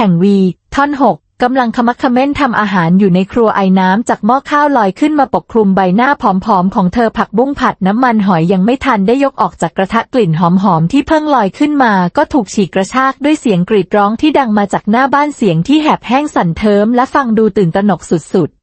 แห่งวี ท่อนหกกำลังขมักขม้นทำอาหารอยู่ในครัวไอ้น้ำจากหม้อข้าวลอยขึ้นมาปกคลุมใบหน้าผอมๆ ของเธอผักบุ้งผัดน้ำมันหอยยังไม่ทันได้ยกออกจากกระทะกลิ่นหอมๆ ที่เพิ่งลอยขึ้นมา ก็ถูกฉีกกระชากด้วยเสียงกรีดร้องที่ดังมาจากหน้าบ้านเสียงที่แหบแห้งสั่นเทิมและฟังดูตื่นตระหนกสุดๆ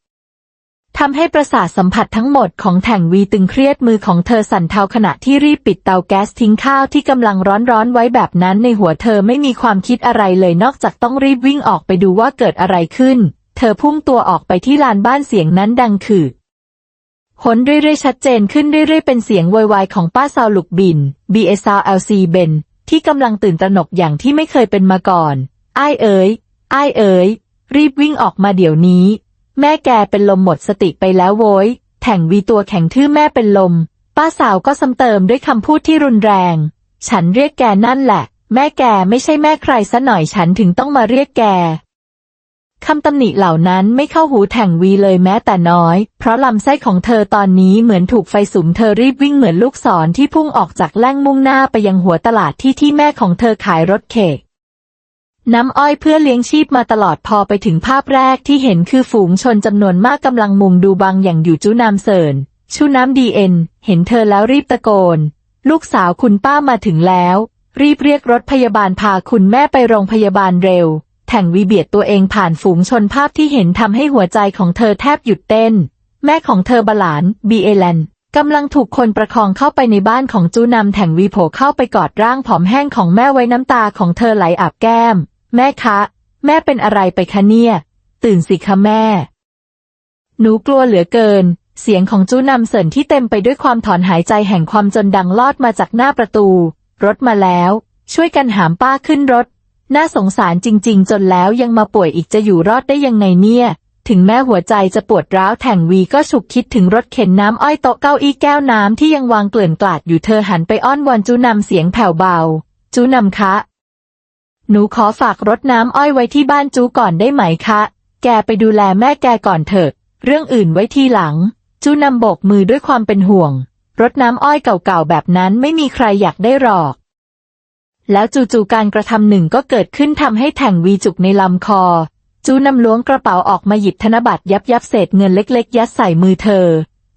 ทำให้ประสาทสัมผัสทั้งหมดของแถ่งวีตึงเครียดมือของเธอสั่นเทาขณะที่รีบปิดเตาแก๊สทิ้งข้าวที่กำลังร้อนๆไว้แบบนั้นในหัวเธอไม่มีความคิดอะไรเลยนอกจากต้องรีบวิ่งออกไปดูว่าเกิดอะไรขึ้น เธอพุ่งตัวออกไปที่ลานบ้านเสียงนั้นดังคือหนเรื่อยๆชัดเจนขึ้นเรื่อยๆเป็นเสียงโวยวายของป้าซาวลุกบิน b s l l c เบนที่กำลังตื่นตระหนกอย่างที่ไม่เคยเป็นมาก่อน อ้ายเอ๋ยอ้ายเอ๋ยรีบวิ่งออกมาเดี๋ยวนี้ แม่แกเป็นลมหมดสติไปแล้วโว้ยแถ่งวีตัวแข็งทื่อแม่เป็นลม ป้าสาวก็ซ้ำเติมด้วยคำพูดที่รุนแรง ฉันเรียกแกนั่นแหละ แม่แกไม่ใช่แม่ใครซะหน่อยฉันถึงต้องมาเรียกแกคำตำหนิเหล่านั้นไม่เข้าหูแถงวีเลยแม้แต่น้อย เพราะลำไส้ของเธอตอนนี้เหมือนถูกไฟสุมเธอรีบวิ่งเหมือนลูกศรที่พุ่งออกจากแล่งมุ่งหน้าไปยังหัวตลาดที่ที่แม่ของเธอขายรถเขก น้ำอ้อยเพื่อเลี้ยงชีพมาตลอดพอไปถึงภาพแรกที่เห็นคือฝูงชนจำนวนมากกำลังมุงดูบางอย่างอยู่จูนามเสินชูน้ำดีเอ็น เห็นเธอแล้วรีบตะโกน ลูกสาวคุณป้ามาถึงแล้ว รีบเรียกรถพยาบาลพาคุณแม่ไปโรงพยาบาลเร็วแถ่งวีเบียดตัวเองผ่านฝูงชนภาพที่เห็นทำให้หัวใจของเธอแทบหยุดเต้น แม่ของเธอบาลาน บีเอแลนกำลังถูกคนประคองเข้าไปในบ้านของจูนำแถ่งวีโผเข้าไปกอดร่างผอมแห้งของแม่ไว้น้ำตาของเธอไหลอาบแก้ม แม่คะ แม่เป็นอะไรไปคะเนี่ย ตื่นสิคะแม่ หนูกลัวเหลือเกิน เสียงของจูนำเสินที่เต็มไปด้วยความถอนหายใจแห่งความจนดังลอดมาจากหน้าประตู รถมาแล้ว ช่วยกันหามป้าขึ้นรถ น่าสงสารจริง ๆ จนแล้วยังมาป่วยอีกจะอยู่รอดได้ยังไงเนี่ย ถึงแม้หัวใจจะปวดร้าวแถงวีก็ฉุกคิดถึงรถเข็นน้ำอ้อยโต๊ะเก้าอี้แก้วน้ำที่ยังวางเกลื่อนกลาดอยู่เธอหันไปอ้อนวอนจูนำเสียงแผ่วเบาจูนำคะ หนูขอฝากรถน้ำอ้อยไว้ที่บ้านจูก่อนได้ไหมคะ แกไปดูแลแม่แกก่อนเถิดเรื่องอื่นไว้ทีหลัง จูนำโบกมือด้วยความเป็นห่วงรถน้ำอ้อยเก่าๆแบบนั้นไม่มีใครอยากได้หรอก แล้วจู่ๆการกระทำหนึ่งก็เกิดขึ้นทำให้แถ่งวีจุกในลำคอ จูนำล้วงกระเป๋าออกมาหยิบธนบัตรยับยับเศษเงินเล็กๆ ยัดใส่มือเธอ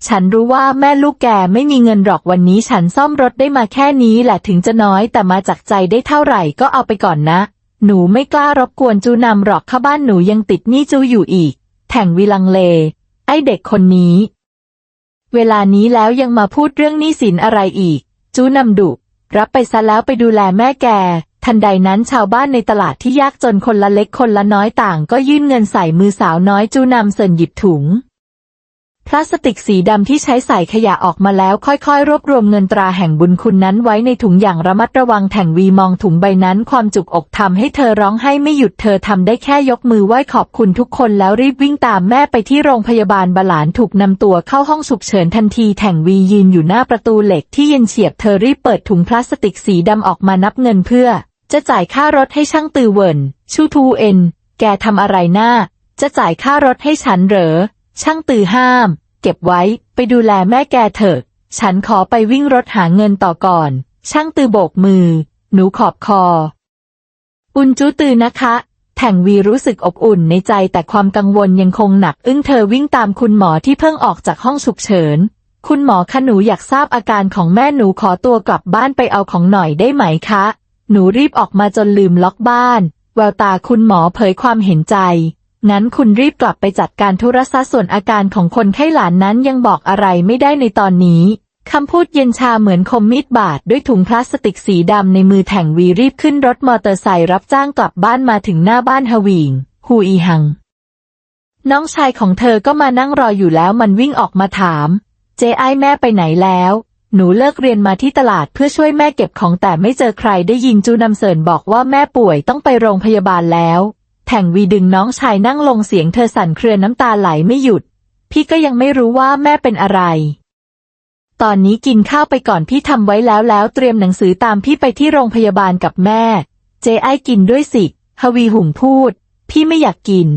ฉันรู้ว่าแม่ลูกแกไม่มีเงินหรอกวันนี้ฉันซ่อมรถได้มาแค่นี้แหละถึงจะน้อยแต่มาจากใจได้เท่าไหร่ก็เอาไปก่อนนะ หนูไม่กล้ารบกวนจูนำหรอกข้าบ้านหนูยังติดหนี้จูอยู่อีก แถ่งวีลังเล ไอเด็กคนนี้ เวลานี้แล้วยังมาพูดเรื่องหนี้สินอะไรอีก จูนำดุรับไปซะแล้วไปดูแลแม่แก ทันใดนั้นชาวบ้านในตลาดที่ยากจนคนละเล็กคนละน้อยต่าง ก็ยื่นเงินใส่มือสาวน้อยจูนำเสินหยิบถุง พลาสติกสีดำที่ใช้ใส่ขยะออกมาแล้วค่อยๆ รวบรวมเงินตราแห่งบุญคุณนั้นไว้ในถุงอย่างระมัดระวังแถงวีมองถุงใบนั้นความจุกอกทำให้เธอร้องไห้ไม่หยุดเธอทำได้แค่ยกมือไหว้ขอบคุณทุกคนแล้วรีบวิ่งตามแม่ไปที่โรงพยาบาลบาลานถูกนำตัวเข้าห้องฉุกเฉินทันทีแถงวียืนอยู่หน้าประตูเหล็กที่เย็นเฉียบเธอรีบเปิดถุงพลาสติกสีดำออกมานับเงินเพื่อ จะจ่ายค่ารถให้ช่างตือเวินชูทูเอ็นแกทำอะไรหน้าจะจ่ายค่ารถให้ฉันเหรอ ช่างตือห้าม เก็บไว้ไปดูแลแม่แกเถอะ ฉันขอไปวิ่งรถหาเงินต่อก่อน ช่างตือโบกมือ หนูขอบคอ อุนจูตือนะคะแถ่งวีรู้สึกอบอุ่นในใจแต่ความกังวลยังคงหนัก อึ้งเธอวิ่งตามคุณหมอที่เพิ่งออกจากห้องฉุกเฉิน คุณหมอคะหนูอยากทราบอาการของแม่หนูขอตัวกลับบ้านไปเอาของหน่อยได้ไหมคะ หนูรีบออกมาจนลืมล็อกบ้าน แววตาคุณหมอเผยความเห็นใจ งั้นคุณรีบกลับไปจัดการธุระซะส่วนอาการของคนไข้หลานนั้นยังบอกอะไรไม่ได้ในตอนนี้คำพูดเย็นชาเหมือนคมมีดบาดด้วยถุงพลาสติกสีดำในมือแถงวีรีบขึ้นรถมอเตอร์ไซค์รับจ้างกลับบ้านมาถึงหน้าบ้านฮวิงฮูอีหัง น้องชายของเธอก็มานั่งรออยู่แล้วมันวิ่งออกมาถาม เจ๊ไอแม่ไปไหนแล้ว หนูเลิกเรียนมาที่ตลาดเพื่อช่วยแม่เก็บของแต่ไม่เจอใครได้ยินจูนำเสินบอกว่าแม่ป่วยต้องไปโรงพยาบาลแล้ว แถ่งวีดึงน้องชายนั่งลงเสียงเธอสั่นเครือน้ำตาไหลไม่หยุด พี่ก็ยังไม่รู้ว่าแม่เป็นอะไร ตอนนี้กินข้าวไปก่อนพี่ทำไว้แล้วแล้วเตรียมหนังสือตามพี่ไปที่โรงพยาบาลกับแม่ เจไอ้กินด้วยสิ ฮวีหุ่งพูด พี่ไม่อยากกิน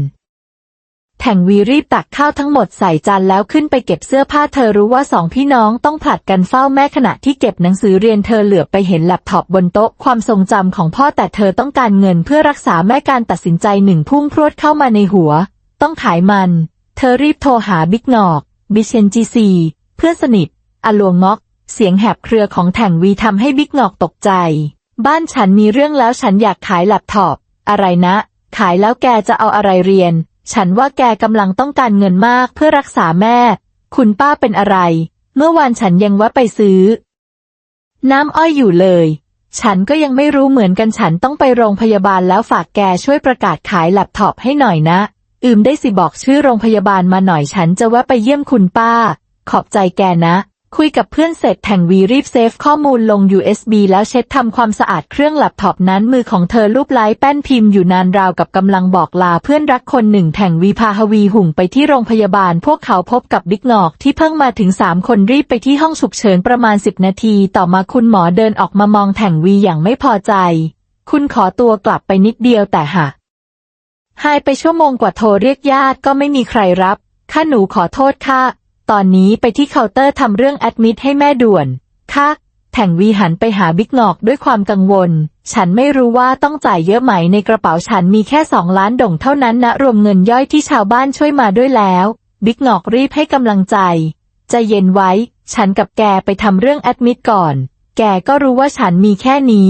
แถ่งวีรีบตักข้าวทั้งหมดใส่จานแล้วขึ้นไปเก็บเสื้อผ้าเธอรู้ว่าสองพี่น้องต้องผลัดกันเฝ้าแม่ขณะที่เก็บหนังสือเรียนเธอเหลือบไปเห็นแล็ปท็อปบนโต๊ะความทรงจำของพ่อแต่เธอต้องการเงินเพื่อรักษาแม่การตัดสินใจหนึ่งพุ่งพรวดเข้ามาในหัว ต้องขายมัน เธอรีบโทรหาบิ๊กหนอกบิเชนจีซีเพื่อนสนิทอลวงงอก เสียงแหบเครือของแถงวีทำให้บิ๊กหนอกตกใจ บ้านฉันมีเรื่องแล้วฉันอยากขายแล็ปท็อปอะไรนะ ขายแล้วแกจะเอาอะไรเรียน ฉันว่าแกกำลังต้องการเงินมากเพื่อรักษาแม่ คุณป้าเป็นอะไร เมื่อวานฉันยังว่าไปซื้อ น้ำอ้อยอยู่เลย ฉันก็ยังไม่รู้เหมือนกันฉันต้องไปโรงพยาบาลแล้วฝากแกช่วยประกาศขายแล็ปท็อปให้หน่อยนะ อืมได้สิบอกชื่อโรงพยาบาลมาหน่อยฉันจะแวะไปเยี่ยมคุณป้า ขอบใจแกนะ คุยกับเพื่อนเสร็จแถ่งวีรีบเซฟข้อมูลลง USB แล้วเช็ดทำความสะอาดเครื่องแล็ปท็อปนั้นมือของเธอลูบไล้แป้นพิมพ์อยู่นานราวกับกำลังบอกลาเพื่อนรักคนหนึ่งแถ่งวีพาฮวีหุ่งไปที่โรงพยาบาล พวกเขาพบกับบิ๊กงอกที่เพิ่งมาถึงสามคนรีบไปที่ห้องฉุกเฉินประมาณสิบนาที ต่อมาคุณหมอเดินออกมามองแถ่งวีอย่างไม่พอใจ คุณขอตัวกลับไปนิดเดียวแต่หาหายไปชั่วโมงกว่าโทรเรียกญาติก็ไม่มีใครรับข้าหนูขอโทษค่ะ ตอนนี้ไปที่เคาน์เตอร์ทำเรื่องแอดมิดให้แม่ด่วนค่ะแถ่งวีหันไปหาบิ๊กงอกด้วยความกังวล ฉันไม่รู้ว่าต้องจ่ายเยอะไหมในกระเป๋าฉันมีแค่สองล้านด่งเท่านั้นนะรวมเงินย่อยที่ชาวบ้านช่วยมาด้วยแล้ว บิ๊กงอกรีบให้กำลังใจใจเย็นไว้ ฉันกับแกไปทำเรื่องแอดมิดก่อน แกก็รู้ว่าฉันมีแค่นี้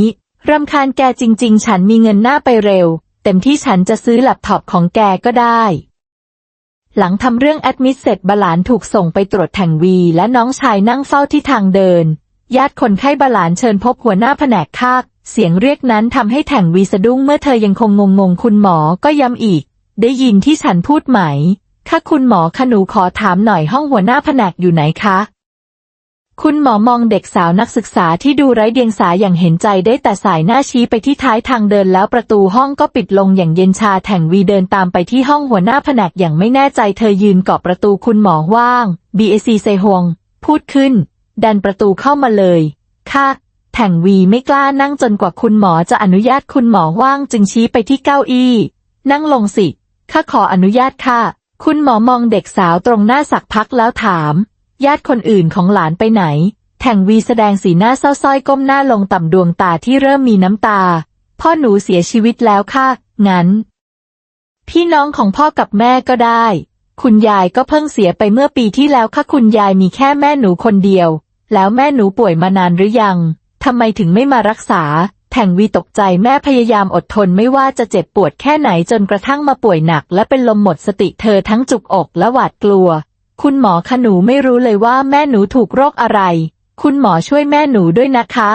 รำคาญแกจริง ๆ ฉันมีเงินหน้าไปเร็ว เต็มที่ฉันจะซื้อแล็ปท็อปของแกก็ได้ หลังทำเรื่องแอดมิดเสร็จบาลานถูกส่งไปตรวจแทงวี และน้องชายนั่งเฝ้าที่ทางเดิน ญาติคนไข้บาลานเชิญพบหัวหน้าแผนกคาก เสียงเรียกนั้นทำให้แทงวีสะดุ้งเมื่อเธอยังคงงงๆคุณหมอก็ย้ำอีก ได้ยินที่ฉันพูดไหม ค่ะคุณหมอคะหนูขอถามหน่อยห้องหัวหน้าแผนกอยู่ไหนคะ คุณหมอมองเด็กสาวนักศึกษาที่ดูไร้เดียงสาอย่างเห็นใจได้แต่สายหน้าชี้ไปที่ท้ายทางเดินแล้วประตูห้องก็ปิดลงอย่างเย็นชาแถงวีเดินตามไปที่ห้องหัวหน้าแผนกอย่างไม่แน่ใจเธอยืนเกาะประตูคุณหมอว่าง BAC เซฮวงพูดขึ้น ดันประตูเข้ามาเลย ค่ะแถงวีไม่กล้านั่งจนกว่าคุณหมอจะอนุญาตคุณหมอว่างจึงชี้ไปที่เก้าอี้ นั่งลงสิข้าขออนุญาตค่ะ คุณหมอมองเด็กสาวตรงหน้าสักพักแล้วถาม ญาติคนอื่นของหลานไปไหน แถงวีแสดงสีหน้าเศร้าส้อยก้มหน้าลงต่ำดวงตาที่เริ่มมีน้ำตา พ่อหนูเสียชีวิตแล้วค่ะ งั้น พี่น้องของพ่อกับแม่ก็ได้ คุณยายก็เพิ่งเสียไปเมื่อปีที่แล้วค่ะคุณยายมีแค่แม่หนูคนเดียว แล้วแม่หนูป่วยมานานหรือยังทำไมถึงไม่มารักษา แถงวีตกใจแม่พยายามอดทนไม่ว่าจะเจ็บปวดแค่ไหนจนกระทั่งมาป่วยหนัก และเป็นลมหมดสติเธอทั้งจุกอกและหวาดกลัว คุณหมอคะหนูไม่รู้เลยว่าแม่หนูถูกโรคอะไร คุณหมอช่วยแม่หนูด้วยนะคะ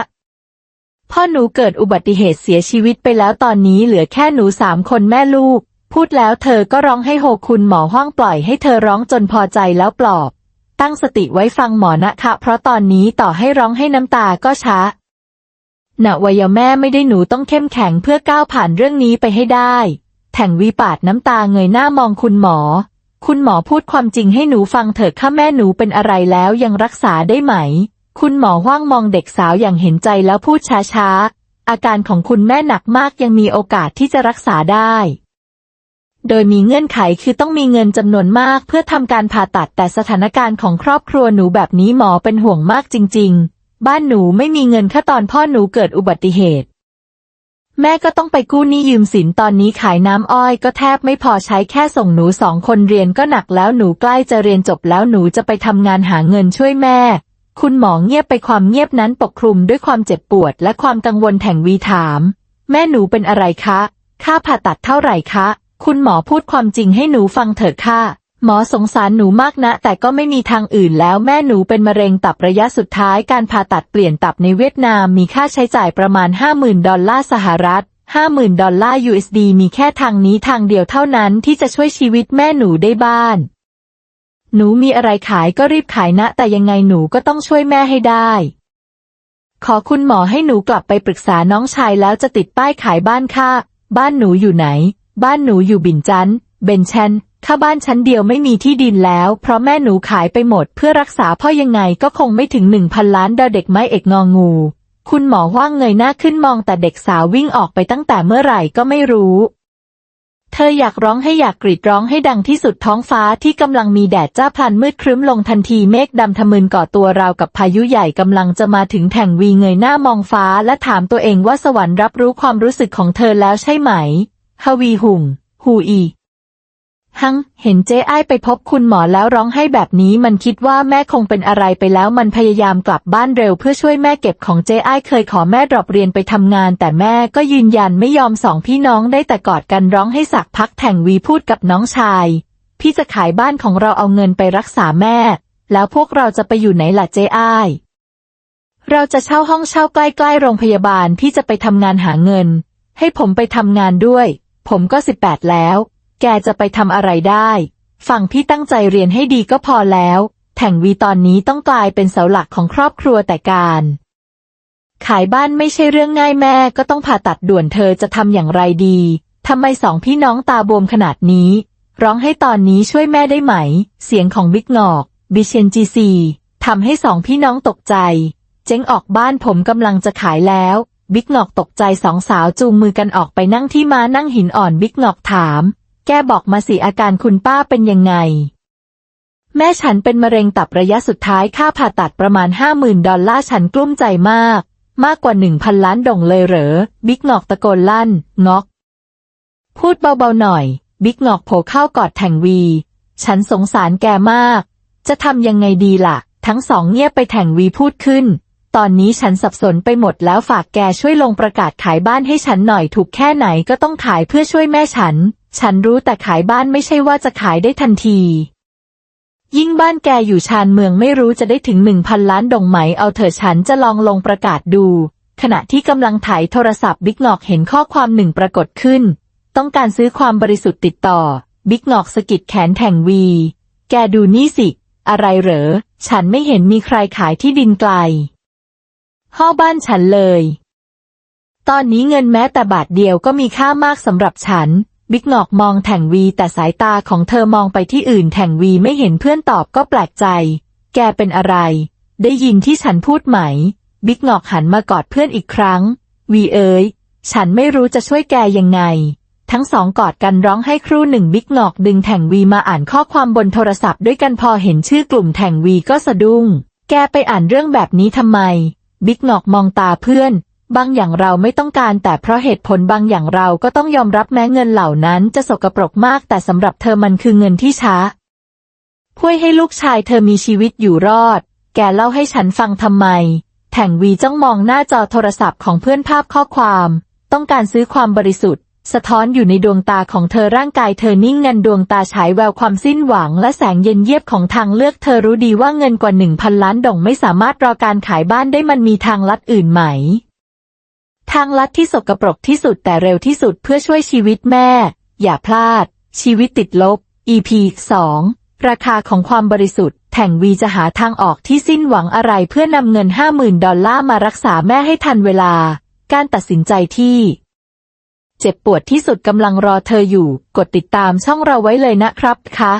พ่อหนูเกิดอุบัติเหตุเสียชีวิตไปแล้วตอนนี้เหลือแค่หนูสามคนแม่ลูก พูดแล้วเธอก็ร้องให้โฮคุณหมอห้องปล่อยให้เธอร้องจนพอใจแล้วปลอบ ตั้งสติไว้ฟังหมอนะคะ เพราะตอนนี้ต่อให้ร้องให้น้ำตาก็ช้าณวัยแม่ไม่ได้หนูต้องเข้มแข็งเพื่อก้าวผ่านเรื่องนี้ไปให้ได้แถงวีปาดน้ำตาเงยหน้ามองคุณหมอ คุณหมอพูดความจริงให้หนูฟังเถิดข้าแม่หนูเป็นอะไรแล้วยังรักษาได้ไหม คุณหมอว่างมองเด็กสาวอย่างเห็นใจแล้วพูดช้าๆ อาการของคุณแม่หนักมากยังมีโอกาสที่จะรักษาได้ โดยมีเงื่อนไขคือต้องมีเงินจำนวนมากเพื่อทำการผ่าตัดแต่สถานการณ์ของครอบครัวหนูแบบนี้หมอเป็นห่วงมากจริง ๆ บ้านหนูไม่มีเงินค่าตอนพ่อหนูเกิดอุบัติเหตุ แม่ก็ต้องไปกู้หนี้ยืมสินตอนนี้ขายน้ำอ้อยก็แทบไม่พอใช้แค่ส่งหนูสองคนเรียนก็หนักแล้วหนูใกล้จะเรียนจบแล้วหนูจะไปทำงานหาเงินช่วยแม่ คุณหมอเงียบไปความเงียบนั้นปกคลุมด้วยความเจ็บปวดและความกังวลแถ่งวีถาม แม่หนูเป็นอะไรคะ ค่าผ่าตัดเท่าไหร่คะ คุณหมอพูดความจริงให้หนูฟังเถิดค่ะ หมอสงสารหนูมากนะ แต่ก็ไม่มีทางอื่นแล้วแม่หนูเป็นมะเร็งตับระยะสุดท้ายการผ่าตัดเปลี่ยนตับในเวียดนามมีค่าใช้จ่ายประมาณ 50,000 ดอลลาร์สหรัฐ 50,000 ดอลลาร์ USD มีแค่ทางนี้ทางเดียวเท่านั้นที่จะช่วยชีวิตแม่หนูได้บ้าน หนูมีอะไรขายก็รีบขายนะ แต่ยังไงหนูก็ต้องช่วยแม่ให้ได้ ขอคุณหมอให้หนูกลับไปปรึกษาน้องชายแล้วจะติดป้ายขายบ้านค่ะ บ้านหนูอยู่ไหน บ้านหนูอยู่บินจันเบนเชน ค่าบ้านชั้นเดียวไม่มีที่ดินแล้ว เพราะแม่หนูขายไปหมด เพื่อรักษาพ่อยังไงก็คงไม่ถึงหนึ่งพันล้านดอเด็กไม้เอกงองู คุณหมอว่างเงยหน้าขึ้นมองแต่เด็กสาววิ่งออกไปตั้งแต่เมื่อไหร่ก็ไม่รู้ เธออยากร้องให้อยากกรีดร้องให้ดังที่สุดท้องฟ้าที่กำลังมีแดดจ้าพลันมืดครึ้มลงทันทีเมฆดำทะมึนก่อตัวราวกับพายุใหญ่กำลังจะมาถึงแท่งวีเงยหน้ามองฟ้าและถามตัวเองว่าสวรรค์รับรู้ความรู้สึกของเธอแล้วใช่ไหมฮวีหุงฮูอี ฮัง เห็นเจ๊ไอ้ไปพบคุณหมอแล้วร้องให้แบบนี้มันคิดว่าแม่คงเป็นอะไรไปแล้วมันพยายามกลับบ้านเร็วเพื่อช่วยแม่เก็บของเจ๊ไอ้เคยขอแม่ดรอปเรียนไปทำงาน แต่แม่ก็ยืนยันไม่ยอมสองพี่น้องได้แต่กอดกันร้องให้สักพักแถ่งวีพูดกับน้องชาย พี่จะขายบ้านของเราเอาเงินไปรักษาแม่ แล้วพวกเราจะไปอยู่ไหนล่ะเจ๊ไอ้เราจะเช่าห้องเช่าใกล้ๆโรงพยาบาลที่จะไปทำงานหาเงิน ให้ผมไปทำงานด้วย ผมก็สิบแปดแล้ว แกจะไปทำอะไรได้ ฝั่งพี่ตั้งใจเรียนให้ดีก็พอแล้ว แถ่งวีตอนนี้ต้องกลายเป็นเสาหลักของครอบครัวแต่การ ขายบ้านไม่ใช่เรื่องง่ายแม่ก็ต้องผ่าตัดด่วนเธอจะทำอย่างไรดีทำไมสองพี่น้องตาบวมขนาดนี้ ร้องให้ตอนนี้ช่วยแม่ได้ไหม เสียงของบิ๊กงอกบิเชนจีซีทำให้สองพี่น้องตกใจ เจ๊งออกบ้านผมกำลังจะขายแล้ว บิ๊กงอกตกใจสองสาวจูงมือกันออกไปนั่งที่ม้านั่งหินอ่อนบิ๊กงอกถาม แกบอกมาสิอาการคุณป้าเป็นยังไง แม่ฉันเป็นมะเร็งตับระยะสุดท้ายค่าผ่าตัดประมาณห้าหมื่นดอลลาร์ฉันกลุ้มใจมาก มากกว่าหนึ่งพันล้านดงเลยเหรอ บิ๊กงอกตะโกนลั่นงอก พูดเบาๆหน่อย บิ๊กงอกโผล่เข้ากอดแทงวี ฉันสงสารแกมาก จะทำยังไงดีล่ะ ทั้งสองเงียบไปแทงวีพูดขึ้นตอนนี้ฉันสับสนไปหมดแล้วฝากแกช่วยลงประกาศขายบ้านให้ฉันหน่อยถูกแค่ไหนก็ต้องขายเพื่อช่วยแม่ฉัน ฉันรู้แต่ขายบ้านไม่ใช่ว่าจะขายได้ทันที ยิ่งบ้านแกอยู่ชานเมืองไม่รู้จะได้ถึงหนึ่งพันล้านดงไหมเอาเถอะฉันจะลองลงประกาศดู ขณะที่กำลังถ่ายโทรศัพท์บิ๊กงอกเห็นข้อความหนึ่งปรากฏขึ้น ต้องการซื้อความบริสุทธิ์ติดต่อ บิ๊กงอกสะกิดแขนแทงวี แกดูนี่สิ อะไรเหรอ ฉันไม่เห็นมีใครขายที่ดินไกลห้อบ้านฉันเลย ตอนนี้เงินแม้แต่บาทเดียวก็มีค่ามากสำหรับฉัน บิ๊กงอกมองแถงวีแต่สายตาของเธอมองไปที่อื่นแถงวีไม่เห็นเพื่อนตอบก็แปลกใจ แกเป็นอะไร ได้ยินที่ฉันพูดไหม บิ๊กงอกหันมากอดเพื่อนอีกครั้ง วีเอ๋ยฉันไม่รู้จะช่วยแกยังไง ทั้งสองกอดกันร้องให้ครู่หนึ่งบิ๊กงอกดึงแถงวีมาอ่านข้อความบนโทรศัพท์ด้วยกันพอเห็นชื่อกลุ่มแถงวีก็สะดุ้ง แกไปอ่านเรื่องแบบนี้ทำไม บิ๊กงอกมองตาเพื่อน บางอย่างเราไม่ต้องการแต่เพราะเหตุผลบางอย่างเราก็ต้องยอมรับแม้เงินเหล่านั้นจะสกปรกมากแต่สำหรับเธอมันคือเงินที่ช้าช่วยให้ลูกชายเธอมีชีวิตอยู่รอด แกเล่าให้ฉันฟังทำไม แถ่งวีจ้องมองหน้าจอโทรศัพท์ของเพื่อนภาพข้อความ ต้องการซื้อความบริสุทธิ์ สะท้อนอยู่ในดวงตาของเธอร่างกายเธอนิ่งงันดวงตาฉายแววความสิ้นหวัง และแสงเย็นเยียบของทางเลือกเธอรู้ดีว่าเงินกว่าหนึ่งพันล้านดงไม่สามารถรอการขายบ้านได้มันมีทางลัดอื่นไหม ทางลัดที่สกปรกที่สุดแต่เร็วที่สุดเพื่อช่วยชีวิตแม่ อย่าพลาด ชีวิตติดลบ EP 2 ราคาของความบริสุทธิ์แถ่งวีจะหาทางออกที่สิ้นหวังอะไรเพื่อนำเงิน 50,000 ดอลลาร์มารักษาแม่ให้ทันเวลา การตัดสินใจที่ เจ็บปวดที่สุดกำลังรอเธออยู่ กดติดตามช่องเราไว้เลยนะครับคะ